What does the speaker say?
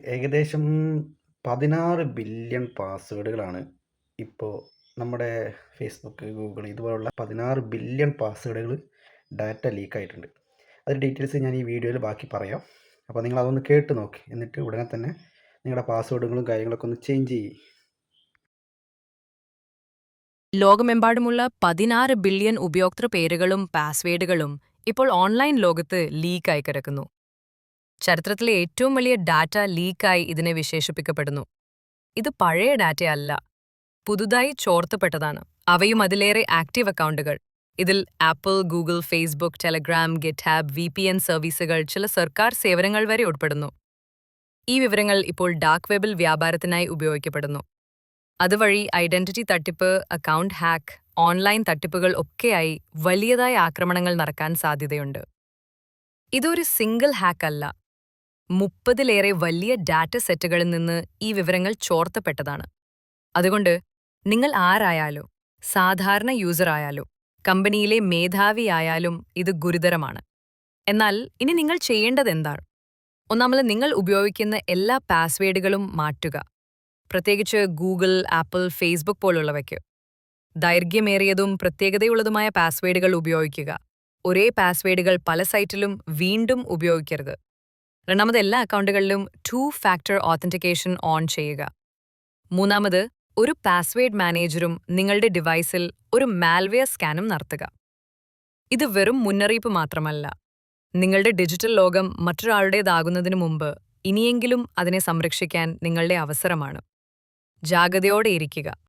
ഏകദേശം 16 ബില്യൺ പാസ്വേഡുകളാണ് ഇപ്പോൾ നമ്മുടെ ഫേസ്ബുക്ക്, ഗൂഗിൾ ഇതുപോലുള്ള 16 ബില്യൺ പാസ്വേഡുകൾ ഡാറ്റ ലീക്ക് ആയിട്ടുണ്ട്. അതിന്റെ ഡീറ്റെയിൽസ് ഞാൻ ഈ വീഡിയോയിൽ ബാക്കി പറയാം. അപ്പോൾ നിങ്ങൾ അതൊന്ന് കേട്ട് നോക്കി എന്നിട്ട് ഉടനെ തന്നെ നിങ്ങളുടെ പാസ്വേഡുകളും കാര്യങ്ങളൊക്കെ ഒന്ന് ചേഞ്ച് ചെയ്യും ലോകമെമ്പാടുമുള്ള പതിനാറ് ബില്യൺ ഉപയോക്തൃ പേരുകളും പാസ്വേഡുകളും ഇപ്പോൾ ഓൺലൈൻ ലോകത്ത് ലീക്കായി കിടക്കുന്നു ചരിത്രത്തിലെ ഏറ്റവും വലിയ ഡാറ്റ ലീക്കായി ഇതിനെ വിശേഷിപ്പിക്കപ്പെടുന്നു. ഇത് പഴയ ഡാറ്റയല്ല. പുതുതായി ചോർത്തപ്പെട്ടതാണ്. അവയും അതിലേറെ ആക്റ്റീവ് അക്കൗണ്ടുകൾ. ഇതിൽ Apple Google Facebook Telegram GitHub V P N സർവീസുകൾ ചില സർക്കാർ സേവനങ്ങൾ വരെ ഉൾപ്പെടുന്നു. ഈ വിവരങ്ങൾ ഇപ്പോൾ ഡാർക്ക് വെബിൽ വ്യാപാരത്തിനായി ഉപയോഗിക്കപ്പെടുന്നു. അതുവഴി ഐഡന്റിറ്റി തട്ടിപ്പ് അക്കൗണ്ട് ഹാക്ക് ഓൺലൈൻ തട്ടിപ്പുകൾ ഒക്കെയായി വലിയതായ ആക്രമണങ്ങൾ നടക്കാൻ സാധ്യതയുണ്ട്. ഇതൊരു സിംഗിൾ ഹാക്ക് അല്ല മുപ്പതിലേറെ വലിയ ഡാറ്റ സെറ്റുകളിൽ നിന്ന് ഈ വിവരങ്ങൾ ചോർത്തപ്പെട്ടതാണ്. അതുകൊണ്ട് നിങ്ങൾ ആരായാലോ സാധാരണ യൂസർ ആയാലും കമ്പനിയിലെ മേധാവിയായാലും ഇത് ഗുരുതരമാണ്. എന്നാൽ ഇനി നിങ്ങൾ ചെയ്യേണ്ടത് എന്താണ് ഒന്നാമത് നിങ്ങൾ ഉപയോഗിക്കുന്ന എല്ലാ പാസ്വേഡുകളും മാറ്റുക. പ്രത്യേകിച്ച് ഗൂഗിൾ ആപ്പിൾ ഫേസ്ബുക്ക് പോലുള്ളവയ്ക്ക്. ദൈർഘ്യമേറിയതും പ്രത്യേകതയുള്ളതുമായ പാസ്വേഡുകൾ ഉപയോഗിക്കുക. ഒരേ പാസ്വേഡുകൾ പല സൈറ്റിലും വീണ്ടും ഉപയോഗിക്കരുത്. രണ്ടാമത് എല്ലാ അക്കൗണ്ടുകളിലും ടു ഫാക്ടർ ഓത്തന്റിക്കേഷൻ ഓൺ ചെയ്യുക. മൂന്നാമത് ഒരു പാസ്വേഡ് മാനേജറും നിങ്ങളുടെ ഡിവൈസിൽ ഒരു മാൽവെയർ സ്കാനും നടത്തുക. ഇത് വെറും മുന്നറിയിപ്പ് മാത്രമല്ല. നിങ്ങളുടെ ഡിജിറ്റൽ ലോകം മറ്റൊരാളുടേതാകുന്നതിനു മുമ്പ് ഇനിയെങ്കിലും അതിനെ സംരക്ഷിക്കാൻ നിങ്ങളുടെ അവസരമാണ്. ജാഗ്രതയോടെ ഇരിക്കുക.